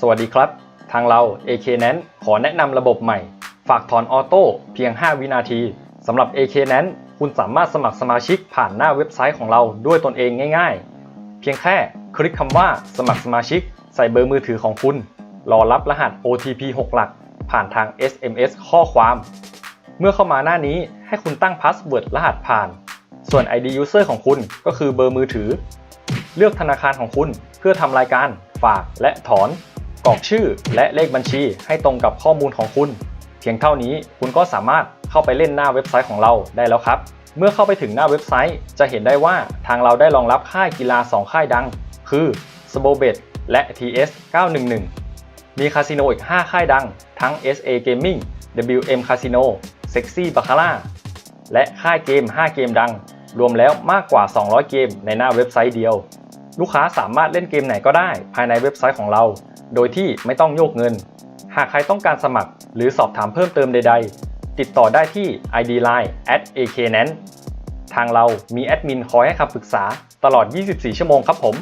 สวัสดีครับ ทางเรา AK n a n ขอแนะนำระบบใหม่ ฝากถอนออโต้เพียง 5 วินาทีสำหรับ AK n a n คุณสามารถสมัครสมาชิกผ่านหน้าเว็บไซต์ของเราด้วยตนเองง่าย ๆ เพียงแค่คลิกคำว่าสมัครสมาชิก ใส่เบอร์มือถือของคุณ รอรับรหัส OTP 6 หลัก ผ่านทาง SMS ข้อความ เมื่อเข้ามาหน้านี้ให้คุณตั้งพาสเวิร์ดรหัสผ่าน ส่วน ID User ของคุณก็คือเบอร์มือถือ เลือกธนาคารของคุณเพื่อทำรายการฝากและถอน กรอกชื่อและเลขบัญชีให้ตรงกับข้อมูลของคุณ เพียงเท่านี้คุณก็สามารถเข้าไปเล่นหน้าเว็บไซต์ของเราได้แล้วครับ เมื่อเข้าไปถึงหน้าเว็บไซต์ จะเห็นได้ว่าทางเราได้รองรับค่ายกีฬา 2 ค่ายดัง คือ s b o b e t และ TS 911 มีคาสิโนอีก 5 ค่ายดัง ทั้ง SA Gaming WM Casino Sexy Baccarat และค่ายเกม 5 เกมดัง รวมแล้วมากกว่า 200 เกมในหน้าเว็บไซต์เดียว ลูกค้าสามารถเล่นเกมไหนก็ได้ ภายในเว็บไซต์ของเรา โดยที่ไม่ต้องโยกเงิน หากใครต้องการสมัคร หรือสอบถามเพิ่มเติมใด ๆ ติดต่อได้ที่ ID Line @aknan ทางเรามีแอดมินคอยให้คำปรึกษาตลอด 24 ชั่วโมงครับผม